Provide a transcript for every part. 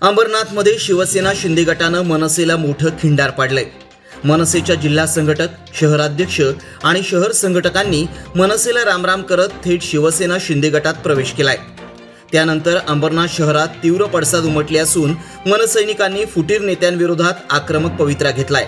अंबरनाथमध्ये शिवसेना शिंदे गटानं मनसेला मोठं खिंडार पाडलंय. मनसेच्या जिल्हा संघटक शहराध्यक्ष आणि शहर संघटकांनी मनसेला रामराम करत थेट शिवसेना शिंदे गटात प्रवेश केलाय. त्यानंतर अंबरनाथ शहरात तीव्र पडसाद उमटले असून मनसैनिकांनी फुटीर नेत्यांविरोधात आक्रमक पवित्रा घेतलाय.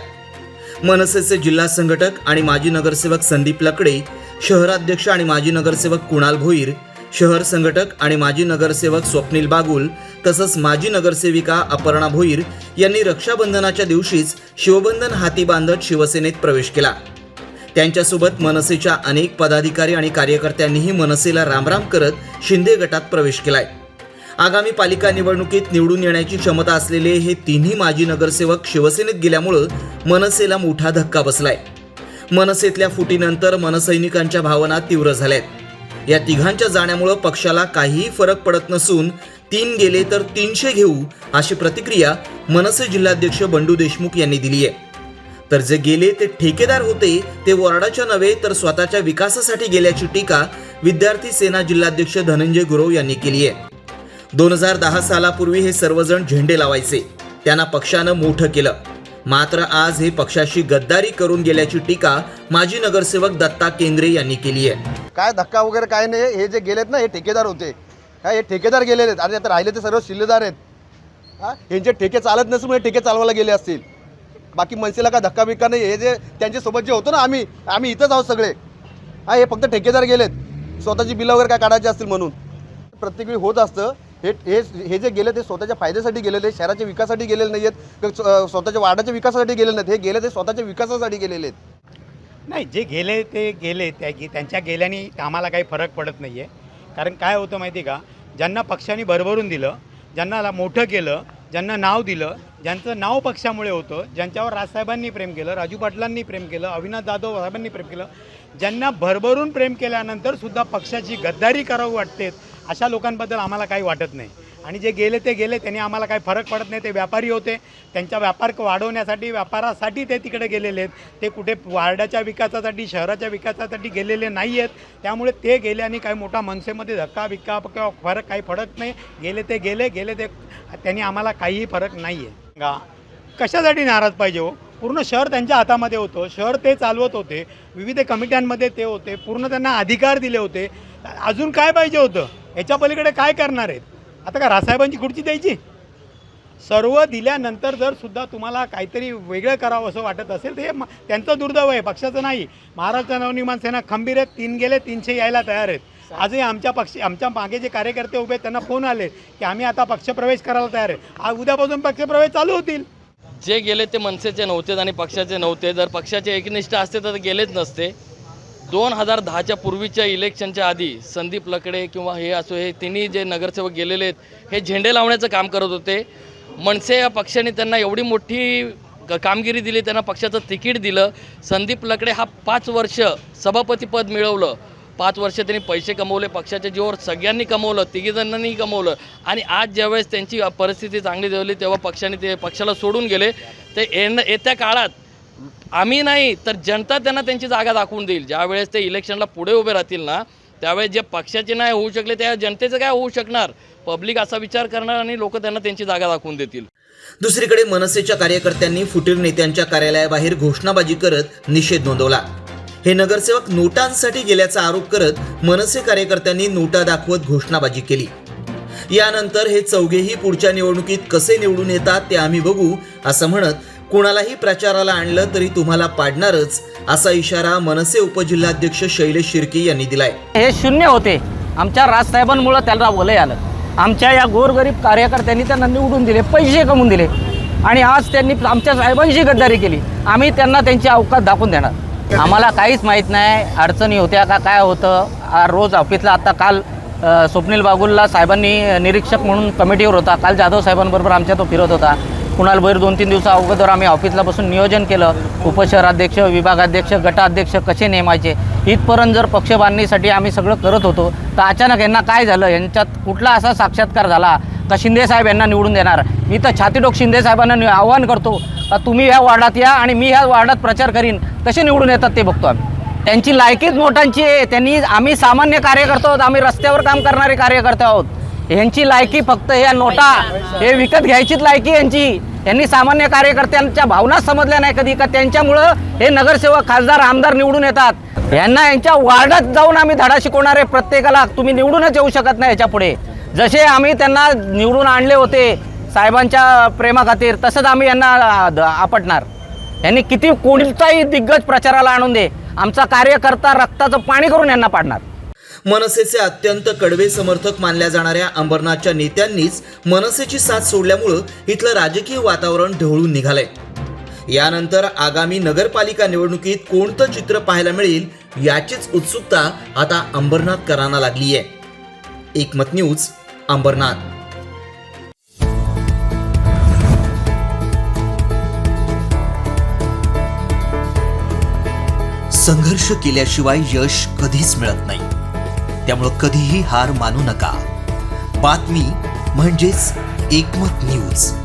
मनसेचे जिल्हा संघटक आणि माजी नगरसेवक संदीप लकडे शहराध्यक्ष आणि माजी नगरसेवक कुणाल भोईर शहर संघटक आणि माजी नगरसेवक स्वप्नील बागुल तसंच माजी नगरसेविका अपर्णा भोईर यांनी रक्षाबंधनाच्या दिवशीच शिवबंधन हाती बांधत शिवसेनेत प्रवेश केला. त्यांच्यासोबत मनसेच्या अनेक पदाधिकारी आणि कार्यकर्त्यांनीही मनसेला रामराम करत शिंदे गटात प्रवेश केलाय. आगामी पालिका निवडणुकीत निवडून येण्याची क्षमता असलेले हे तिन्ही माजी नगरसेवक शिवसेनेत गेल्यामुळं मनसेला मोठा धक्का बसलाय. मनसेतल्या फुटीनंतर मनसैनिकांच्या भावना तीव्र झाल्या आहेत या तिघांच्या जाण्यामुळं पक्षाला काहीही फरक पडत नसून तीन गेले तर तीनशे घेऊ अशी प्रतिक्रिया मनसे जिल्हाध्यक्ष बंडू देशमुख यांनी दिली आहे. तर जे गेले ते ठेकेदार होते ते वॉर्डाच्या नव्हे तर स्वतःच्या विकासासाठी गेल्याची टीका विद्यार्थी सेना जिल्हाध्यक्ष धनंजय गुरव यांनी केली आहे. दोन हजार दहा सालापूर्वी हे सर्वजण झेंडे लावायचे. त्यांना पक्षानं मोठं केलं. मात्र आज हे पक्षाशी गद्दारी करून गेल्याची टीका माजी नगरसेवक दत्ता केंद्रे यांनी केली आहे. काय धक्का वगैरे काय नाही हे जे गेलेत ना हे ठेकेदार होते. काय हे ठेकेदार गेलेले आहेत. आणि आता राहिले ते सर्व शिल्लेदार आहेत. हां यांचे ठेके चालत नसून म्हणजे ठेके चालवायला गेले असतील. बाकी मनसेला काय धक्का बिक्का नाही हे जे त्यांच्यासोबत जे होतो ना आम्ही आम्ही इथंच आहोत सगळे. हा हे फक्त ठेकेदार गेलेत. स्वतःची बिलं वगैरे काय काढायची असतील म्हणून. प्रत्येक वेळी होत असतं. हे हे हे जे गेले ते स्वतःच्या फायद्यासाठी गेलेले शहराच्या विकासासाठी गेलेले नाही आहेत स्वतःच्या वाडाच्या विकासासाठी गेलेले नाहीत हे गेले ते स्वतःच्या विकासासाठी गेलेले आहेत. नाही जे गेले ते गेले त्या गे- त्यांच्या गेल्याने आम्हाला काही फरक पडत नाही आहे कारण काय होतं माहिती आहे का? ज्यांना पक्षाने भरभरून दिलं ज्यांना ला- मोठं केलं ज्यांना नाव दिलं ज्यांचं नाव पक्षामुळे होतं ज्यांच्यावर राजसाहेबांनी प्रेम केलं राजू पाटलांनी प्रेम केलं अविनाश जाधव साहेबांनी प्रेम केलं ज्यांना भरभरून प्रेम केल्यानंतर सुद्धा पक्षाची गद्दारी करावी वाटते अशा लोकांबद्दल आम्हाला काही वाटत नाही. आणि जे गेले ते गेले त्यांनी आम्हाला काही फरक पडत नाही. ते व्यापारी होते. त्यांचा व्यापार वाढवण्यासाठी व्यापारासाठी ते तिकडे गेलेले आहेत. ते कुठे वार्डाच्या विकासासाठी शहराच्या विकासासाठी गेलेले नाही आहेत त्यामुळे ते गेले आणि काही मोठा मनसेमध्ये धक्का बिक्का किंवा फरक काही पडत नाही. गेले ते गेले गेले ते त्यांनी आम्हाला काहीही फरक नाही आहे गा कशासाठी नाराज पाहिजे हो? पूर्ण शहर त्यांच्या हातामध्ये होतं. शहर ते चालवत होते. विविध कमिट्यांमध्ये ते होते. पूर्ण त्यांना अधिकार दिले होते. अजून काय पाहिजे होतं? याच्या पलीकडे काय करणार आहेत? आता का रासाहेबांची खुर्ची द्यायची? सर्व दिल्यानंतर जर सुद्धा तुम्हाला काहीतरी वेगळं करावं असं वाटत असेल तर हे त्यांचं दुर्दैव आहे पक्षाचं नाही. महाराष्ट्र नवनिर्माण सेना खंबीर आहेत तीन गेले तीनशे यायला तयार आहेत. आजही आमच्या पक्ष आमच्या मागे जे कार्यकर्ते उभे आहेत त्यांना फोन आले की आम्ही आता पक्षप्रवेश करायला तयार आहे. आज उद्यापासून पक्षप्रवेश चालू होतील. जे गेले ते मनसेचे नव्हते आणि पक्षाचे नव्हते. जर पक्षाचे एकनिष्ठ असते तर गेलेच नसते. दोन हजार दहाच्या पूर्वीच्या इलेक्शनच्या आधी संदीप लकडे किंवा हे असो हे तिन्ही जे नगरसेवक गेलेले आहेत हे झेंडे लावण्याचं काम करत होते. मनसे या पक्षाने त्यांना एवढी मोठी कामगिरी दिली त्यांना पक्षाचं तिकीट दिलं. संदीप लकडे हा पाच वर्ष सभापतीपद मिळवलं. पाच वर्ष त्यांनी पैसे कमवले पक्षाच्या जीवावर सगळ्यांनी कमवलं तिघीजणांनी कमवलं. आणि आज ज्यावेळेस त्यांची परिस्थिती चांगली झाली तेव्हा पक्षाने ते पक्षाला सोडून गेले. ते येणं येत्या काळात आम्ही नाही तर जनता त्यांना त्यांची जागा दाखवून देईल. ज्यावेळेस ते इलेक्शनला पुढे उभे राहतील ना त्यावेळेस जे पक्षाचे नाही होऊ शकले त्या जनतेचं काय होऊ शकणार? पब्लिक असा विचार करणार आणि लोक त्यांना त्यांची जागा दाखवून देतील. दुसरीकडे मनसेच्या कार्यकर्त्यांनी फुटीर नेत्यांच्या कार्यालयाबाहेर घोषणाबाजी करत निषेध नोंदवला. हे नगरसेवक नोटांसाठी गेल्याचा आरोप करत मनसे कार्यकर्त्यांनी नोटा दाखवत घोषणाबाजी केली. यानंतर हे चौघेही पुढच्या निवडणुकीत कसे निवडून येतात ते आम्ही बघू असं म्हणत कुणालाही प्रचाराला आणलं तरी तुम्हाला पाडणारच असा इशारा मनसे उपजिल्हाध्यक्ष शैलेश शिर्के यांनी दिलाय. हे शून्य होते. आमच्या राजसाहेबांमुळं त्याला वलय आलं. आमच्या या गोरगरीब कार्यकर्त्यांनी त्यांना निवडून दिले पैसे कमवून दिले. आणि आज त्यांनी आमच्या साहेबांशी गद्दारी केली. आम्ही त्यांना त्यांची अवकाश दाखवून देणार. आम्हाला काहीच माहीत नाही अडचणी होत्या का काय होतं. रोज ऑफिसला आता काल स्वप्नील बागुलला साहेबांनी निरीक्षक म्हणून कमिटीवर होता. काल जाधव साहेबांबरोबर आमच्या तो फिरत होता. कुणाल भैर दोन तीन दिवसा अगोदर आम्ही ऑफिसला बसून नियोजन केलं. उपशहराध्यक्ष विभागाध्यक्ष गटाध्यक्ष कसे नेमायचे? इथपर्यंत जर पक्ष बांधणीसाठी आम्ही सगळं करत होतो तर अचानक यांना काय झालं? यांच्यात कुठला असा साक्षात्कार झाला का शिंदे साहेब यांना निवडून देणार? मी तर छातीडोक शिंदे साहेबांना नि- आव्हान करतो का तुम्ही ह्या वार्डात या आणि मी ह्या वार्डात प्रचार करीन. कसे निवडून येतात ते बघतो आम्ही. त्यांची लायकीच मोठ्यांची आहे. त्यांनी आम्ही सामान्य कार्यकर्ते आहोत आम्ही रस्त्यावर काम करणारे कार्यकर्ते आहोत. यांची लायकी फक्त या नोटा हे विकत घ्यायचीच लायकी यांची. यांनी सामान्य कार्यकर्त्यांच्या भावना समजल्या नाही कधी का त्यांच्यामुळं हे नगरसेवक खासदार आमदार निवडून येतात. यांना यांच्या वार्डात जाऊन आम्ही धडा शिकवणारे प्रत्येकाला तुम्ही निवडूनच येऊ शकत नाही याच्यापुढे. जसे आम्ही त्यांना निवडून आणले होते साहेबांच्या प्रेमाखातीर तसंच आम्ही यांना द- आपटणार. यांनी किती कोणताही दिग्गज प्रचाराला आणून दे. आमचा कार्यकर्ता रक्ताचं पाणी करून यांना पाडणार. मनसेचे अत्यंत कडवे समर्थक मानल्या जाणाऱ्या अंबरनाथच्या नेत्यांनीच मनसेची साथ सोडल्यामुळं इथलं राजकीय वातावरण ढवळून निघालंय. यानंतर आगामी नगरपालिका निवडणुकीत कोणतं चित्र पाहायला मिळेल याचीच उत्सुकता आता अंबरनाथकरांना लागली आहे एकमत न्यूज अंबरनाथ. संघर्ष केल्याशिवाय यश कधीच मिळत नाही. त्यामुळं कधीही हार मानू नका. बातमी म्हणजेच एकमत न्यूज.